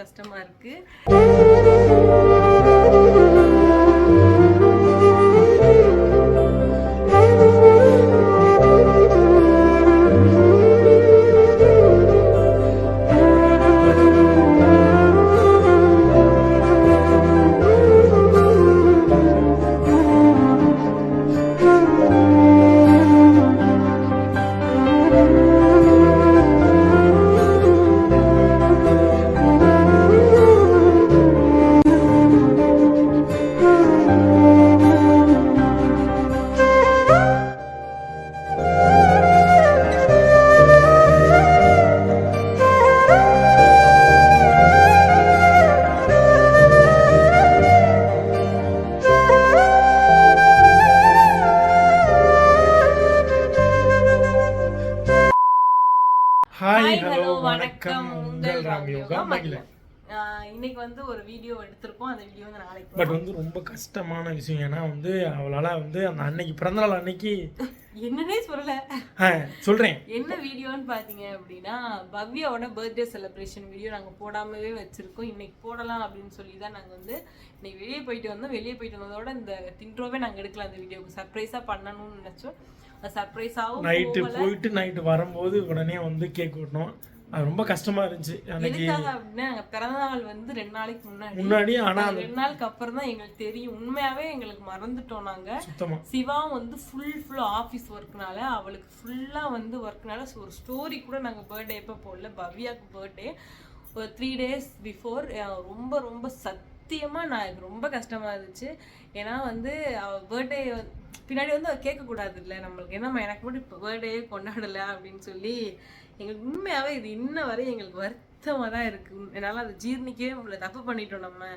கஷ்டமா இருக்கு. ஹலோ வணக்கம். உங்கள் ராம்யோகா மகிழ இன்னைக்கு வந்து ஒரு வீடியோ எடுத்திருக்கோம். அந்த வீடியோ வந்து நாளைக்கு பட் வந்து ரொம்ப கஷ்டமான விஷயம். ஏன்னா வந்து அவளால வந்து அந்த அன்னைக்கு பிறந்தநாள் அன்னைக்கு என்னன்னே சொல்லல. சொல்றேன். என்ன வீடியோன்னு பாத்தீங்க அப்படின்னா பவ்யாவோட பர்த்டே செலிப்ரேஷன் வீடியோ நாங்க போடாமவே வச்சிருக்கோம். இன்னைக்கு போடலாம் அப்படின்னு சொல்லி தான் நாங்க வந்து இன்னைக்கு வெளியே போயிட்டு வந்தோம். வெளியே போயிட்டு வந்ததோட இந்த இன்ட்ரோவே நாங்க எடுக்கல அந்த வீடியோக்கு சர்ப்ரைஸா பண்ணணும்னு நினைச்சோம். சர்ப்ரைஸாவும் நைட்டு போயிட்டு நைட்டு வரும்போது உடனே வந்து கேக் வெட்டணும் அது ரொம்ப கஷ்டமா இருந்துச்சு. அன்னைக்கு பிறந்த நாள் வந்து ரெண்டு நாளைக்கு முன்னாடி. முன்னாடி ஆனா ரெண்டு நாளுக்கு அப்புறம் தான் எங்களுக்கு தெரியும். உண்மையாவே எங்களுக்கு மறந்துட்டோம் நாங்க. சுத்தமா. சிவா வந்து ஃபுல் ஃபுல் ஆஃபீஸ் ஒர்க்னால அவளுக்கு ஃபுல்லாக வந்து ஒர்க்னால ஒரு ஸ்டோரி கூட நாங்கள் பர்த்டே எப்போ போடல பவ்யாக்கு பர்த்டே ஒரு த்ரீ டேஸ் பிஃபோர் ரொம்ப ரொம்ப சத்தியமாக நான் எனக்கு ரொம்ப கஷ்டமாக இருந்துச்சு. ஏன்னா வந்து அவள் பர்த்டே பின்னாடி வந்து அவள் கேட்கக்கூடாது இல்லை நம்மளுக்கு. என்ன எனக்கு மட்டும் இப்போ பர்த்டே கொண்டாடலை அப்படின்னு சொல்லி எங்களுக்கு உண்மையாகவே இது இன்ன வரை எங்களுக்கு வருத்தமாக தான் இருக்குது என்னால் அதை ஜீர்ணிக்கவே முடியல. தப்பு பண்ணிட்டோம் நம்ம.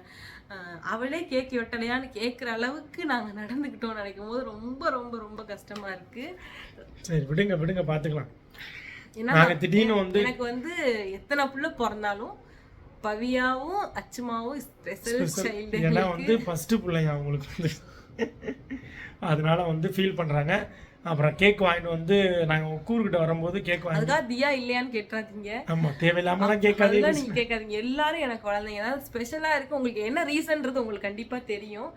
ஆஹ் அவளே கேக் வெட்டலையான்னு கேட்குற அளவுக்கு நாங்கள் நடந்துக்கிட்டோம்னு நினைக்கும் போது ரொம்ப ரொம்ப ரொம்ப கஷ்டமாக இருக்குது சரி விடுங்க விடுங்க பாத்துக்கலாம். ஏன்னா எனக்கு வந்து எத்தனை புள்ள பிறந்தாலும் பவியாவும் அச்சுமாவும் ஸ்பெஷல் சைல்டு ஏன்னா வந்து ஃபர்ஸ்ட் பிள்ளைங்க அவங்களுக்கு வந்து. அதனால வந்து ஃபீல் பண்றாங்க. அப்புறம் கேக் வாங்கிட்டு வந்து நாங்க கூறுகிட்ட வரும்போது கேக் வாங்கி அதுக்காக தியா இல்லையான்னு கேட்டுறாதீங்க ஆமா தேவையில்லாம தான் கேட்காதே அதெல்லாம் நீங்க கேட்காதீங்க. எல்லாரும் எனக்கு குழந்தைங்க. ஏதாவது ஸ்பெஷலா இருக்கு. உங்களுக்கு என்ன ரீசன்றது உங்களுக்கு கண்டிப்பா தெரியும்.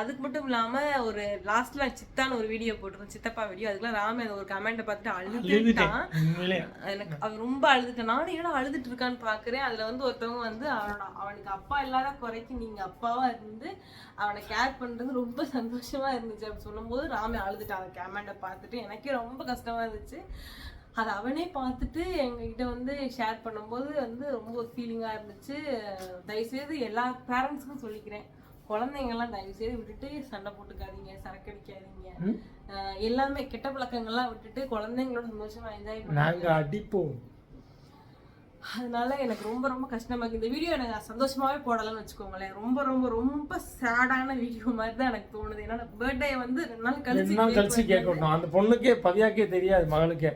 அதுக்கு மட்டும் இல்லாம ஒரு லாஸ்ட்ல சித்தான்னு ஒரு வீடியோ போட்டிருந்தோம். சித்தப்பா வீடியோ அதுக்குலாம் ராம ஒரு கமெண்ட்டை பார்த்துட்டு அழுதுட்டான். எனக்கு அவன் ரொம்ப அழுதுட்டான். நானும் ஏன்னா அழுதுட்டு இருக்கான்னு பாக்குறேன். அதுல வந்து ஒருத்தவங்க வந்து அவனோட அவனுக்கு அப்பா இல்லாத குறைக்கு நீங்க அப்பாவா இருந்து அவனை கேர் பண்றது ரொம்ப சந்தோஷமா இருந்துச்சு அப்படி சொல்லும்போது ராமே அழுதுட்டான் அந்த கமெண்ட்டை பார்த்துட்டு எனக்கே ரொம்ப கஷ்டமா இருந்துச்சு. அது அவனே பார்த்துட்டு எங்ககிட்ட வந்து ஷேர் பண்ணும்போது வந்து ரொம்ப ஃபீலிங்காக இருந்துச்சு. தயவுசெய்து எல்லா பேரண்ட்ஸுக்கும் சொல்லிக்கிறேன். குழந்தைங்கெல்லாம் தயவுசெய்து விட்டுட்டு சண்டை போட்டுக்காதீங்க சரக்கு அடிக்காதீங்க எல்லாமே கெட்ட பழக்கங்கள்லாம் விட்டுட்டு குழந்தைங்களோட சந்தோஷமா என்ஜாய் பண்ணி நாங்க அடிப்போம். அதனால எனக்கு ரொம்ப ரொம்ப கஷ்டமா இருக்கு. இந்த வீடியோ எனக்கு சந்தோஷமாவே போடலாம்னு வச்சுக்கோங்களேன். ரொம்ப ரொம்ப ரொம்ப சேடான வீடியோ மாதிரி தான் எனக்கு தோணுது. ஏன்னா பர்த்டே வந்து ரெண்டு நாள் கழிச்சு நாள் கழிச்சு கேக் வெட்டணும் அந்த பொண்ணுக்கே பவியாக்கே தெரியாது மகளுக்கே.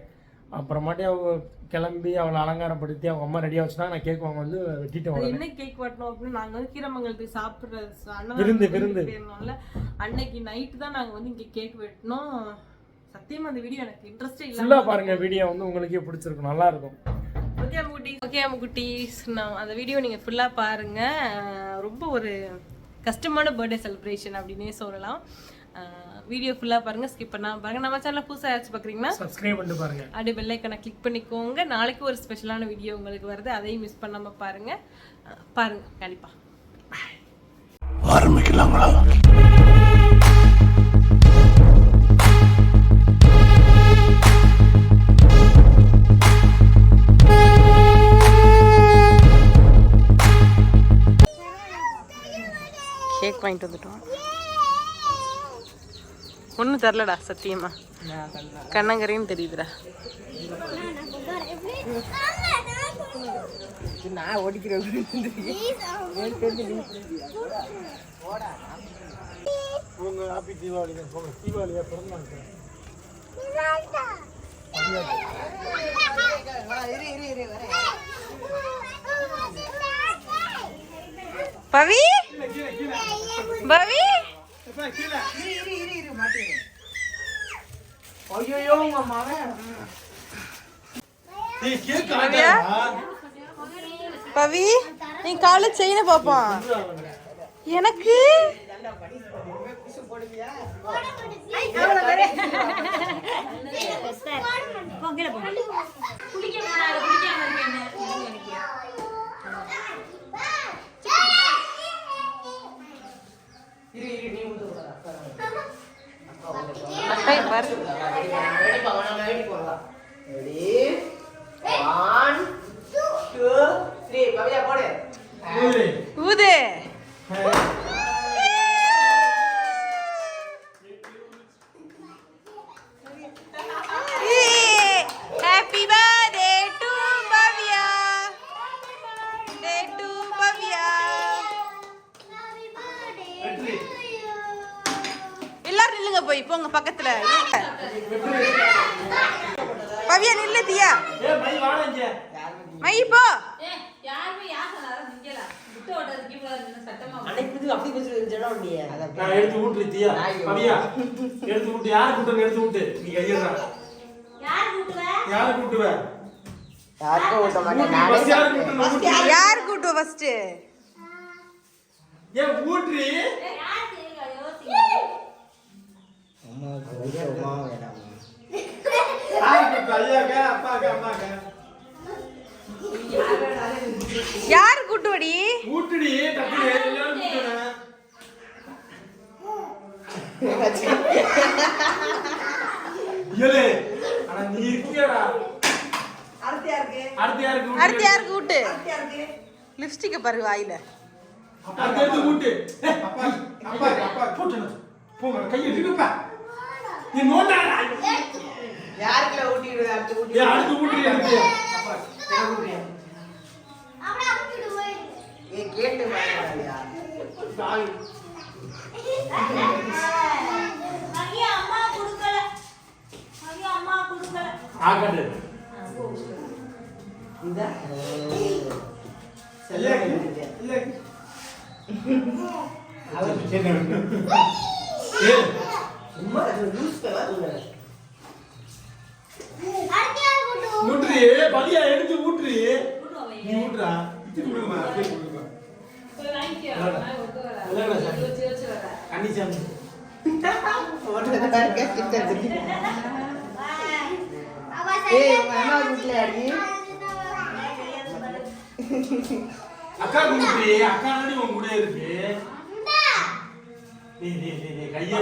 அப்புறமாட்டி அவ கிளம்பி அவளை அலங்காரப்படுத்தி அவங்க அம்மா ரெடியாக வச்சுனா நான் கேக் வாங்க வந்து வெட்டிட்டு அது வரேன் என்ன கேக் வெட்டணும் அப்படின்னு நாங்க வந்து கீரமங்கலத்துக்கு சாப்பிடுற விருந்து, விருந்து. போயிருந்தோம்ல அன்னைக்கு நைட்டு தான் நாங்க வந்து இங்க கேக் வெட்டினோம். சத்தியமா அந்த வீடியோ எனக்கு இன்ட்ரெஸ்டே இல்ல ஃபுல்லாக பாருங்க வீடியோ வந்து உங்களுக்கே பிடிச்சிருக்கும். நல்லா இருக்கும். ஓகே ஓகே அம்முக்குட்டீஸ் நான் அந்த வீடியோ நீங்கள் ஃபுல்லாக பாருங்கள் ரொம்ப ஒரு கஷ்டமான பர்த்டே செலிப்ரேஷன் அப்படின்னே சொல்லலாம். வீடியோ ஃபுல்லாக பாருங்கள் ஸ்கிப் பண்ணாமல் பாருங்கள் நம்ம சேனலில் புதுசாக யாராச்சும் பார்க்குறீங்கன்னா சப்ஸ்கிரைப் பண்ணிட்டு பாருங்க. அப்படியே பெல்லைக்கனை கிளிக் பண்ணிக்கோங்க. நாளைக்கு ஒரு ஸ்பெஷலான வீடியோ உங்களுக்கு வருது. அதையும் மிஸ் பண்ணாமல் பாருங்கள் பாருங்கள் கண்டிப்பாக ஆரம்பிக்கலாங்களா? வாங்கிட்டு வந்துட்டோம். ஒன்றும் தெரிலடா சத்தியமா. கண்ணங்கரையும் தெரியுதுடா. உங்க ஹாப்பி தீபாவளி தீபாவளியா பிறந்தாங்க பவி! பவி? பவி நீ காலை செயினை பாப்போம் எனக்கு? அக்கா பாரு. ஊது happy birthday to Bhavya day to Bhavya எல்லாரும் நில்லுங்க போய் போங்க பக்கத்துல பவ்யா நில்லு தியா ஏ மை வாடா இங்க மை போ நான் எடுத்து விட்டு தியா. பவியா எடுத்து விட்டு யார் எடுத்து விட்டு நீ யார் கூட்டுவ ஊட்ட மாட்டேன் யார் கூட்டு ஃபர்ஸ்ட் ஏன் ஊட்ரி யார் கூட்டு ஐயாக்க அப்பாக்க அம்மாக்க. யார் கூட்டுவடி ஊட்டுடி டக்குனு எல்லாரும் கூட்டுவேன் ஏலே ஆனா நீ இருக்கியடா. அடுத்து யாருக்கு அடுத்து யார் கூட்டு லிப்ஸ்டிக்க பாரு வாயில. அடுத்து எடுத்து ஊட்டு. ஏய், அப்பா அப்பா அப்பா. போட்டு போங்க கையை எடுப்பா நீ நோண்டாடா யாருக்குள்ள ஊட்டிடுவேன் அடுத்து ஊட்டி அடுத்து ஊட்டுடி எனக்கு. ஏ கேட்டு அது லூஸ் பேவா ஊட்டுடி பதியா எடுத்து ஊட்டுடி நீ இது கொடுமா கொடுமா போட்டது பாருங்க கிட்ட ஏய் உங்க அம்மா வீட்ல அடி அக்கா குடுப்பி அக்கா தானே உன் கூட இருக்கு. நீ நீ நீ நீ கையை.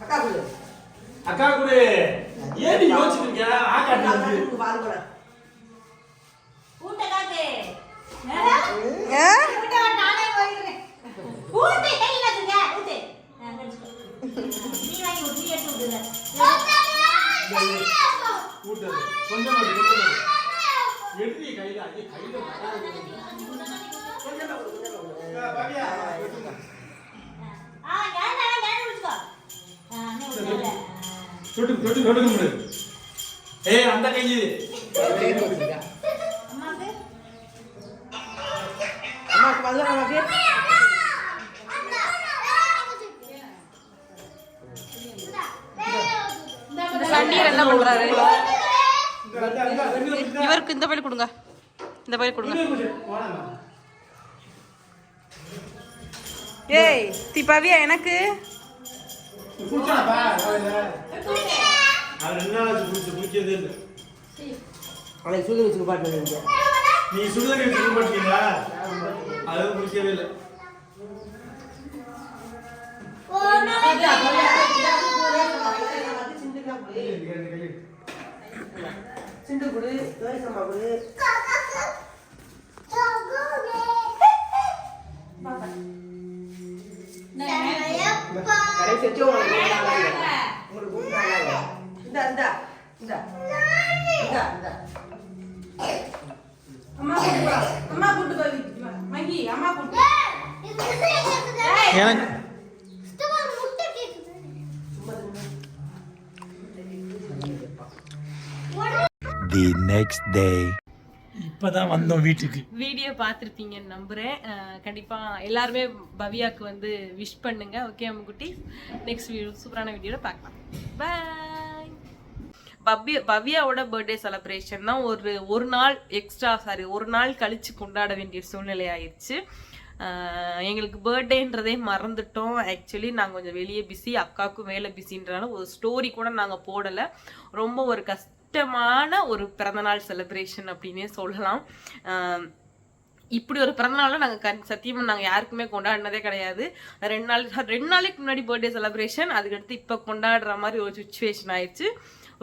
அக்கா குடு அக்கா கூட ஏன் நீ யோசிச்சுட்டு இருக்க ஆக்காட்டு வந்து பாரு கூட. ஆ? கூட்டது. கொஞ்சம் மட்டும், கொஞ்சம் மட்டும். எடுத்து கையில ஐயே கையில வராது. அக்கா, பாவியா? ஏய் அந்த கை அம்மாக்கு வந்து அம்மாக்கு சண்டீர் என்ன நிமிஷம் இவருக்கு இந்த பையல் கொடுங்க. இந்த பையல் கொடுங்க. ஏய் தி பவ்யா எனக்கு நீ சுடுதண்ணி வச்சு மாட்டீங்களா அது குடிக்கவே இல்லை. சிண்டு குடு தோசமா குடு. கடைசி வச்சு உங்களுக்கு மூணு நாள் ஆகுது. உங்களுக்கு மூணு நாள் ஆகுது. இந்தா இந்தா இந்தா இந்தா இந்தா அம்மா கூட்டு வா அம்மா கூட்டு வா மகி அம்மா கூட்டு எனக்கு next day. இப்பதான் வந்தோம் வீட்டுக்கு. வீடியோ பார்த்துருப்பீங்கன்னு நம்புகிறேன் கண்டிப்பாக எல்லாருமே பவ்யாக்கு வந்து விஷ் பண்ணுங்க. ஓகே அம்முக்குட்டி நெக்ஸ்ட் வீடியோ சூப்பரான வீடியோவில் பார்க்கலாம். பாய் பவ்யா பவ்யாவோட பர்த்டே செலிப்ரேஷன் தான் ஒரு ஒரு நாள் எக்ஸ்ட்ரா சாரி ஒரு நாள் கழிச்சு கொண்டாட வேண்டிய சூழ்நிலை ஆயிடுச்சு எங்களுக்கு பர்த்டேன்றதே மறந்துட்டோம். ஆக்சுவலி நாங்கள் கொஞ்சம் வெளியே பிஸி அக்காவுக்கும் வேலை பிஸின்றனால ஒரு ஸ்டோரி கூட நாங்கள் போடலை. ரொம்ப ஒரு திட்டமான ஒரு பிறந்தநாள் செலிப்ரேஷன் அப்படின்னே சொல்லலாம். இப்படி ஒரு பிறந்தநாள நாங்கள் கண் சத்தியமாக நாங்கள் யாருக்குமே கொண்டாடினதே கிடையாது. ரெண்டு நாள் ரெண்டு நாளைக்கு முன்னாடி பர்த்டே செலிப்ரேஷன் அதுக்கடுத்து இப்போ கொண்டாடுற மாதிரி ஒரு சுச்சுவேஷன் ஆயிடுச்சு.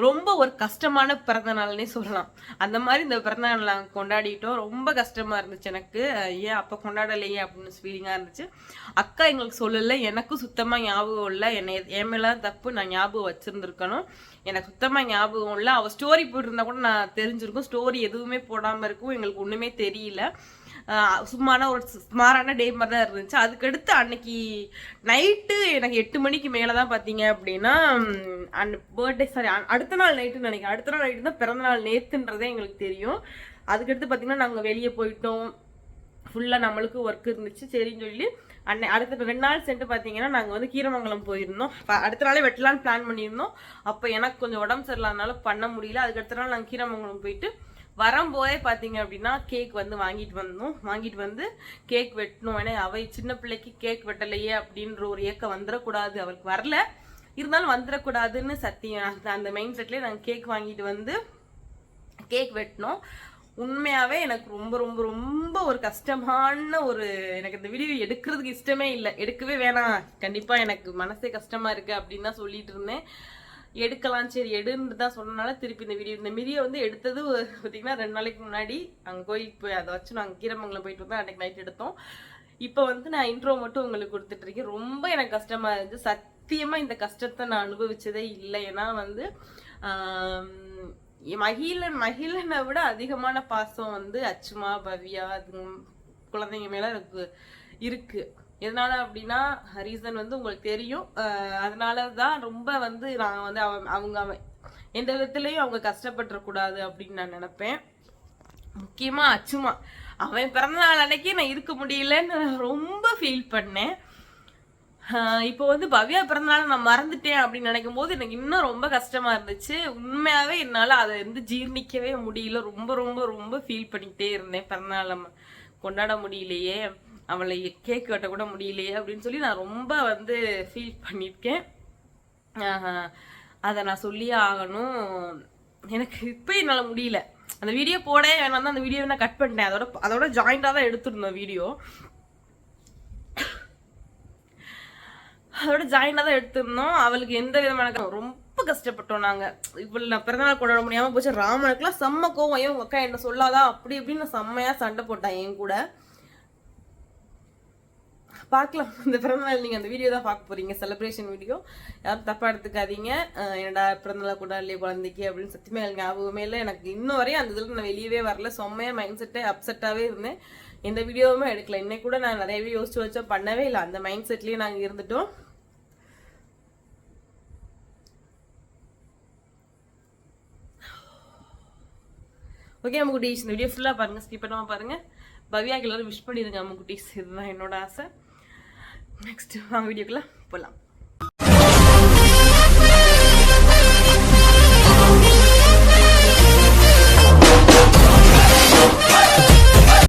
ரொம்ப ஒரு கஷ்டமான பிறந்த நாள்னே சொல்லலாம். அந்த மாதிரி இந்த பிறந்த நாள் நாங்கள் கொண்டாடிட்டோம். ரொம்ப கஷ்டமாக இருந்துச்சு எனக்கு. ஏன் அப்போ கொண்டாடலையே அப்படின்னு ஃபீலிங்காக இருந்துச்சு. அக்கா எங்களுக்கு சொல்லலை எனக்கும் சுத்தமாக ஞாபகம் இல்லை. என்னை என் மேலாம் தப்பு நான் ஞாபகம் வச்சுருந்துருக்கணும். எனக்கு சுத்தமாக ஞாபகம் இல்லை. அவள் ஸ்டோரி போட்டிருந்தா கூட நான் தெரிஞ்சிருக்கும். ஸ்டோரி எதுவுமே போடாமல் இருக்கும் எங்களுக்கு ஒன்றுமே தெரியல. சும்மான ஒரு சுமாரான டே மாதிரி தான் இருந்துச்சு. அதுக்கடுத்து அன்னைக்கு நைட்டு எனக்கு எட்டு மணிக்கு மேலே தான் பார்த்தீங்க அப்படின்னா அன் பர்த்டே சாரி அடுத்த நாள் நைட்டுன்னு நினைக்கிறேன். அடுத்த நாள் நைட்டு தான் பிறந்த நாள் நேத்துன்றதே எங்களுக்கு தெரியும். அதுக்கடுத்து பார்த்தீங்கன்னா நாங்கள் வெளியே போயிட்டோம். ஃபுல்லாக நம்மளுக்கு ஒர்க் இருந்துச்சு. சரின்னு சொல்லி அன்னை அடுத்த ரெண்டு நாள் சென்று பார்த்தீங்கன்னா நாங்கள் வந்து கீரமங்கலம் போயிருந்தோம். அடுத்த நாளே வெட்டலான்னு பிளான் பண்ணியிருந்தோம். அப்போ எனக்கு கொஞ்சம் உடம்பு சரியில்லாதனால பண்ண முடியல. அதுக்கு அடுத்த நாள் நாங்கள் கீரமங்கலம் போயிட்டு வரும்போதே பார்த்தீங்க அப்படின்னா கேக் வந்து வாங்கிட்டு வந்தோம். வாங்கிட்டு வந்து கேக் வெட்டணும் ஏன்னா அவை சின்ன பிள்ளைக்கு கேக் வெட்டலையே அப்படின்ற ஒரு ஏக்கம் வந்துடக்கூடாது அவளுக்கு வரல. இருந்தாலும் வந்துடக்கூடாதுன்னு சத்தியம். அந்த- அந்த மைண்ட் செட்லேயே நாங்கள் கேக் வாங்கிட்டு வந்து கேக் வெட்டினோம். உண்மையாகவே எனக்கு ரொம்ப ரொம்ப ரொம்ப ஒரு கஷ்டமான ஒரு எனக்கு இந்த வீடியோ எடுக்கிறதுக்கு இஷ்டமே இல்லை. எடுக்கவே வேணாம். கண்டிப்பாக எனக்கு மனசே கஷ்டமாக இருக்குது அப்படின்னு தான் சொல்லிட்டு இருந்தேன். எடுக்கலாம் சரி எடுன்னு தான் சொன்னனால திருப்பி இந்த வீடியோ இந்த மீடியோ வந்து எடுத்தது பார்த்தீங்கன்னா ரெண்டு நாளைக்கு முன்னாடி. அங்கே கோயிலுக்கு போய் அதை வச்சு நாங்கள் கீரமங்கலம் போயிட்டு வந்தோம் அன்னைக்கு நைட் எடுத்தோம். இப்போ வந்து நான் இன்ட்ரோ மட்டும் உங்களுக்கு கொடுத்துட்ருக்கேன் ரொம்ப எனக்கு கஷ்டமாக இருந்துச்சு. சத்தியமாக இந்த கஷ்டத்தை நான் அனுபவித்ததே இல்லை. ஏன்னா வந்து மகிழன் மகிழனை விட அதிகமான பாசம் வந்து அச்சுமா பவ்யா அது குழந்தைங்க மேல இருக்கு இருக்கு. எதனால அப்படின்னா ரீசன் வந்து உங்களுக்கு தெரியும். அதனால தான் ரொம்ப வந்து நான் வந்து அவன் அவங்க அவன் எந்த விதத்துலயும் அவங்க கஷ்டப்பட்டுறக்கூடாது அப்படின்னு நான் நினைப்பேன். முக்கியமா அச்சுமா. அவன் பிறந்த நாள் அன்னைக்கு நான் இருக்க முடியலன்னு ரொம்ப ஃபீல் பண்ணேன். இப்போ வந்து பவ்யா பிறந்தனால நான் மறந்துட்டேன் அப்படின்னு நினைக்கும் போது எனக்கு இன்னும் ரொம்ப கஷ்டமா இருந்துச்சு. உண்மையாவே என்னால அதை வந்து ஜீர்ணிக்கவே முடியல. ரொம்ப ரொம்ப ரொம்ப ஃபீல் பண்ணிக்கிட்டே இருந்தேன். பிறந்தநாள் கொண்டாட முடியலையே அவளை கேக் வெட்ட கூட முடியலையே அப்படின்னு சொல்லி நான் ரொம்ப வந்து ஃபீல் பண்ணியிருக்கேன். அதை நான் சொல்லியே ஆகணும். எனக்கு இப்போ என்னால் முடியல. அந்த வீடியோ போட வேணாம் தான் அந்த வீடியோ நான் கட் பண்ணிட்டேன். அதோட அதோட ஜாயிண்டாக தான் எடுத்துருந்தோம் வீடியோ அதோட ஜாயினாக தான் எடுத்திருந்தோம். அவளுக்கு எந்த விதமான ரொம்ப கஷ்டப்பட்டோம் நாங்கள் இவ்வளோ நான் பிறந்தநாள் கொண்டாட முடியாமல் போச்சு. ராமனுக்குலாம் செம்ம கோவம். ஏன் உங்க அக்கா என்ன சொல்லாதா? அப்படி இப்படின்னு நான் செம்மையாக சண்டை போட்டான் என் கூட. பார்க்கலாம். இந்த பிறந்தநாள் நீங்கள் அந்த வீடியோ தான் பார்க்க போறீங்க. செலிப்ரேஷன் வீடியோ யாரும் தப்பாக எடுத்துக்காதீங்க. என்னடா பிறந்தநாள் கொண்டாடலையே குழந்தைக்கு அப்படின்னு சத்தியமே எனக்கு ஞாபகமே இல்லை. எனக்கு இன்னும் வரையும் அந்த இதில் நான் வெளியவே வரல. செம்மையாக மைண்ட் செட்டே அப்செட்டாகவே இருந்தேன். எந்த வீடியோவுமே எடுக்கல. இன்னைக்கு கூட நான் நிறையவே யோசிச்சு வச்சோம் பண்ணவே இல்லை. அந்த மைண்ட் செட்லேயே நாங்கள் இருந்துட்டோம். ஓகே அம்மு குட்டீஸ் இந்த வீடியோ ஃபுல்லாக பாருங்கள் ஸ்கிப் பண்ணாமல் பாருங்கள் பவ்யாக்கு எல்லோரும் விஷ் பண்ணிடுங்க அம்மு குட்டீஸ். இதுதான் என்னோட ஆசை. நெக்ஸ்ட் வாங்க வீடியோக்குள்ளே போகலாம்